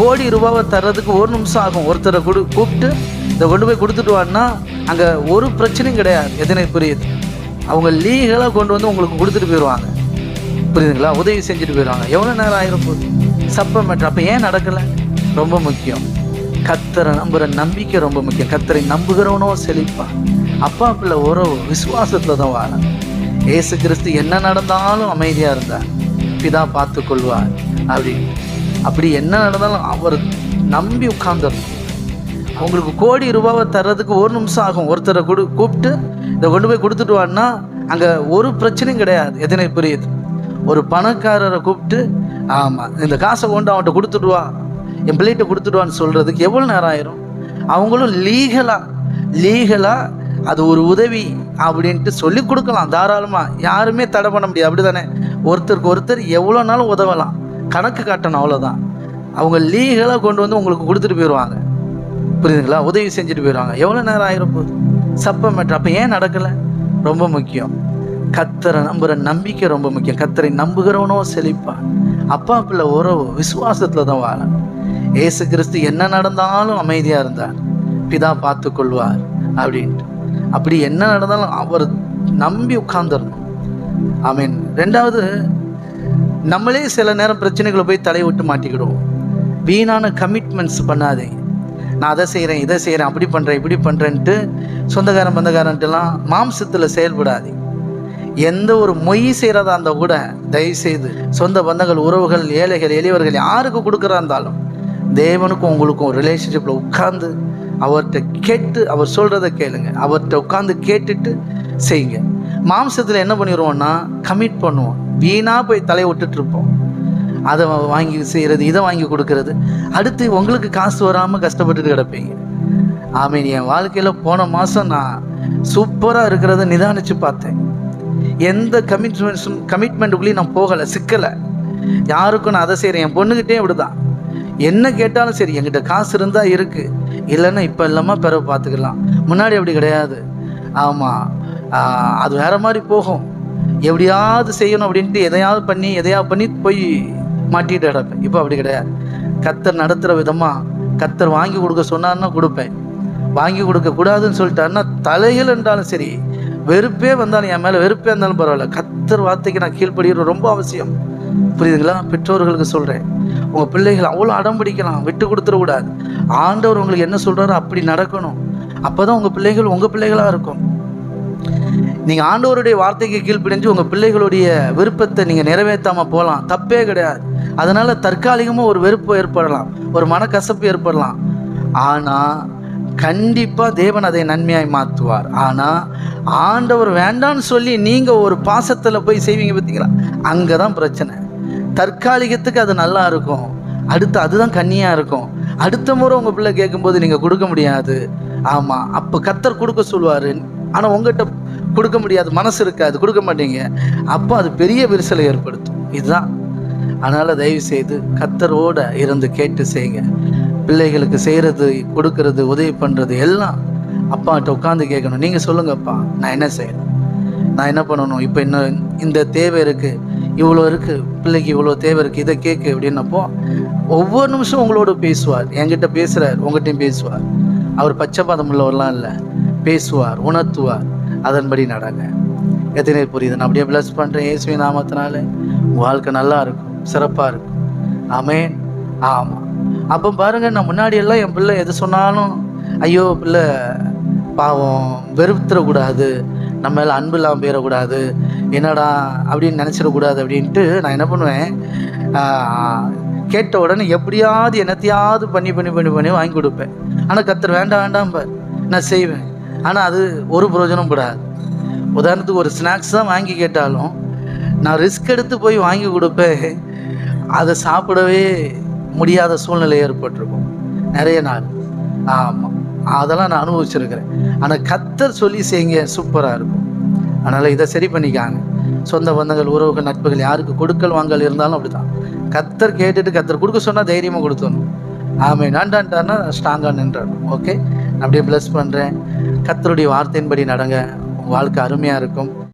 கோடி ரூபாவை தர்றதுக்கு ஒரு நிமிஷம் ஆகும். ஒருத்தரை கொடு கூப்பிட்டு இதை கொண்டு போய் கொடுத்துட்டு வான்னா அங்கே ஒரு பிரச்சனையும் கிடையாது. எதனை புரியுது? அவங்க லீகலாக கொண்டு வந்து உங்களுக்கு கொடுத்துட்டு போயிடுவாங்க புரியுதுங்களா? உதவி செஞ்சுட்டு போயிடுவாங்க எவ்வளோ நேரம் ஆயிரும் போகுது சப்ப மேட்ரு அப்போ ஏன் நடக்கலை? ரொம்ப முக்கியம். கத்தரை நம்புகிற நம்பிக்கை ரொம்ப முக்கியம். கத்தரை நம்புகிறவனோ செழிப்பான் அப்பா பிள்ளை உறவு விசுவாசத்தில் தான் வாழ ஏசு கிறிஸ்து என்ன நடந்தாலும் அமைதியாக இருந்தார். பிதா பார்த்து கொள்வார் அப்படின்னு அப்படி என்ன நடந்தாலும் அவர் நம்பி உட்கார்ந்துடணும் அவங்களுக்கு கோடி ரூபாவை தர்றதுக்கு ஒரு நிமிஷம் ஆகும். ஒருத்தரை கொடு கூப்பிட்டு இதை கொண்டு போய் கொடுத்துட்டு வான்னா அங்கே ஒரு பிரச்சனையும் கிடையாது. எதனை புரியுது? ஒரு பணக்காரரை கூப்பிட்டு ஆமாம் இந்த காசை கொண்டு அவன்கிட்ட கொடுத்துட்டு வா. என் பிள்ளைகிட்ட கொடுத்துடுவான்னு சொல்கிறதுக்கு எவ்வளோ நேரம் ஆயிரும்? அவங்களும் லீகலாக லீகலாக அது ஒரு உதவி அப்படின்ட்டு சொல்லி கொடுக்கலாம் தாராளமாக யாருமே தடை பண்ண முடியாது. அப்படி தானே ஒருத்தருக்கு ஒருத்தர் எவ்வளோ நாளும் உதவலாம். கணக்கு காட்டணும் அவ்வளோதான் அவங்க லீகலாக கொண்டு வந்து உங்களுக்கு கொடுத்துட்டு போயிடுவாங்க புரியுதுங்களா? உதவி செஞ்சுட்டு போயிடுவாங்க எவ்வளோ நேரம் ஆகிருப்போம் போகுது? சப்ப மேட்ரு அப்போ ஏன் நடக்கலை? ரொம்ப முக்கியம். கத்தரை நம்புகிற நம்பிக்கை ரொம்ப முக்கியம். கத்தரை நம்புகிறவனோ செழிப்பான். அப்பா பிள்ளை உறவு விசுவாசத்தில் தான் வாழணும். ஏசு கிறிஸ்து என்ன நடந்தாலும் அமைதியாக இருந்தார். பிதா பார்த்து கொள்வார் அப்படின்ட்டு. அப்படி என்ன நடந்தாலும் அவர் நம்பி உட்கார்ந்துடணும் ஐ மீன் ரெண்டாவது நம்மளே சில நேரம் பிரச்சனைகளை போய் தலைவிட்டு மாட்டிக்கிடுவோம். வீணான கமிட்மெண்ட்ஸ் பண்ணாதீங்க நான் அதை செய்கிறேன் இதை செய்கிறேன் அப்படி பண்ணுறேன் இப்படி பண்ணுறேன்ட்டு சொந்தக்காரன் பந்தக்காரன்ட்டுலாம் மாம்சத்தில் செயல்படாதே. எந்த ஒரு மொய் செய்கிறதா இருந்தால் கூட தயவுசெய்து சொந்த பந்தங்கள் உறவுகள் ஏழைகள் எளியவர்கள் யாருக்கு கொடுக்குறா இருந்தாலும் தேவனுக்கும் உங்களுக்கும் ரிலேஷன்ஷிப்பில் உட்காந்து அவர்கிட்ட கேட்டு அவர் சொல்கிறத கேளுங்க. அவர்கிட்ட உட்காந்து கேட்டுட்டு செய்யுங்க. மாம்சத்தில் என்ன பண்ணிடுவோம்னா கமிட் பண்ணுவோம். வீணாக போய் தலையை விட்டுட்ருப்போம் அதை வாங்கி செய்கிறது இதை வாங்கி கொடுக்கறது. அடுத்து உங்களுக்கு காசு வராமல் கஷ்டப்பட்டுட்டு கிடப்பீங்க. ஆமீன். என் வாழ்க்கையில் போன மாதம் நான் சூப்பராக இருக்கிறத நிதானித்து பார்த்தேன். எந்த கமிட்மெண்ட்ஸும் கமிட்மெண்ட்டுக்குள்ளேயும் நான் போகலை சிக்கலை. யாருக்கும் நான் அதை செய்கிறேன் என் பொண்ணுக்கிட்டே இப்படிதான். என்ன கேட்டாலும் சரி என்கிட்ட காசு இருந்தால் இருக்குது இல்லைன்னா இப்போ இல்லாமல் பிறகு பார்த்துக்கலாம். முன்னாடி அப்படி கிடையாது. ஆமாம் அது வேற மாதிரி போகும். எப்படியாவது செய்யணும் அப்படின்ட்டு எதையாவது பண்ணி எதையாவது பண்ணி போய் மாட்டிட்டு கிடப்பேன். இப்போ அப்படி கிடையாது. கத்தர் நடத்துகிற விதமாக கத்தர் வாங்கி கொடுக்க சொன்னார்னா கொடுப்பேன். வாங்கி கொடுக்க கூடாதுன்னு சொல்லிட்டாருன்னா தலையில் என்றாலும் சரி வெறுப்பே வந்தாலும் என் மேலே வெறுப்பே இருந்தாலும் பரவாயில்ல. கத்தர் வார்த்தைக்கு நான் கீழ்ப்படுகிற ரொம்ப அவசியம். புரியுதுங்களா? பெற்றோர்களுக்கு சொல்கிறேன் உங்கள் பிள்ளைகள் அவ்வளோ அடம் பிடிக்கலாம் விட்டு கொடுத்துடக்கூடாது ஆண்டவர் உங்களுக்கு என்ன சொல்கிறாரோ அப்படி நடக்கணும். அப்போ தான் உங்கள் பிள்ளைகள் உங்கள் பிள்ளைகளாக இருக்கும். நீங்கள் ஆண்டவருடைய வார்த்தைக்கு கீழ்ப்பிடிஞ்சு உங்கள் பிள்ளைகளுடைய விருப்பத்தை நீங்கள் நிறைவேற்றாமல் போகலாம் தப்பே கிடையாது. அதனால் தற்காலிகமாக ஒரு வெறுப்பு ஏற்படலாம். ஒரு மனக்கசப்பு ஏற்படலாம். ஆனால் கண்டிப்பாக தேவன் அதை நன்மையாய் மாற்றுவார். ஆனால் ஆண்டவர் வேண்டான்னு சொல்லி நீங்கள் ஒரு பாசத்தில் போய் செய்வீங்க பார்த்தீங்களா அங்கே தான் பிரச்சனை. தற்காலிகத்துக்கு அது நல்லா இருக்கும். அடுத்து அதுதான் கண்ணியாக இருக்கும். அடுத்த முறை உங்கள் பிள்ளை கேட்கும்போது நீங்கள் கொடுக்க முடியாது. ஆமாம் அப்போ கத்தர் கொடுக்க சொல்லுவார். ஆனால் உங்கள்கிட்ட கொடுக்க முடியாது மனசு இருக்காது கொடுக்க மாட்டீங்க. அப்போ அது பெரிய விரிசலை ஏற்படுத்தும். இதுதான். அதனால் தயவு செய்து கத்தரோட இருந்து கேட்டு செய்யுங்க பிள்ளைகளுக்கு செய்கிறது கொடுக்கறது உதவி பண்ணுறது எல்லாம் அப்பாட்ட உட்காந்து கேட்கணும். நீங்கள் சொல்லுங்கப்பா நான் என்ன செய்யணும்? நான் என்ன பண்ணணும்? இப்போ இன்னும் இந்த தேவை இருக்குது இவ்வளோ இருக்குது பிள்ளைக்கு இவ்வளோ தேவை இருக்குது இதை கேட்கு அப்படின்னப்போ ஒவ்வொரு நிமிஷம் உங்களோட பேசுவார். என்கிட்ட பேசுகிறார் உங்கள்கிட்டையும் பேசுவார். அவர் பச்சைப்பாதம் உள்ளவர்லாம் இல்லை. பேசுவார் உணர்த்துவார். அதன்படி நடங்க. எத்தனை புரியுது? நான் அப்படியே ப்ளஸ் பண்ணுறேன் இயேசுவி நாமத்தினால. உங்கள் வாழ்க்கை நல்லா இருக்கும் சிறப்பாக இருக்கும். ஆமேன் ஆமாம் அப்போ பாருங்கள் நான் முன்னாடி எல்லாம் என் பிள்ளை எது சொன்னாலும் ஐயோ பிள்ளை பாவம் வெறுத்துடக்கூடாது நம்ம மேலே அன்பு இல்லாமல் போயிடக்கூடாது என்னடா அப்படின்னு நினச்சிடக்கூடாது அப்படின்ட்டு நான் என்ன பண்ணுவேன்? கேட்ட உடனே எப்படியாவது என்னத்தையாவது பண்ணி பண்ணி பண்ணி பண்ணி வாங்கி கொடுப்பேன். ஆனால் கத்துற வேண்டாம் வேண்டாம் பார். நான் செய்வேன். ஆனால் அது ஒரு பிரயோஜனம் கூடாது. உதாரணத்துக்கு ஒரு ஸ்நாக்ஸ் தான் வாங்கி கேட்டாலும் நான் ரிஸ்க் எடுத்து போய் வாங்கி கொடுப்பேன். அதை சாப்பிடவே முடியாத சூழ்நிலை ஏற்பட்டிருக்கும். நிறைய நாள். ஆமாம் அதெல்லாம் நான் அனுபவிச்சிருக்கிறேன். ஆனால் கத்தர் சொல்லி செய்யுங்க சூப்பராக இருக்கும். அதனால் இதை சரி பண்ணிக்காங்க. சொந்த பந்தங்கள் உறவுகள் நட்புகள் யாருக்கு கொடுக்கல் வாங்கல் இருந்தாலும் அப்படிதான் கத்தர் கேட்டுட்டு கத்தர் கொடுக்க சொன்னால் தைரியமாக கொடுத்தணும் ஆமே நான்டான்டான்னா ஸ்ட்ராங்காக நின்றணும் ஓகே நான் அப்படியே ப்ளஸ் பண்ணுறேன் கத்தருடைய வார்த்தையின்படி நடங்க. உங்கள் வாழ்க்கை அருமையாக இருக்கும்.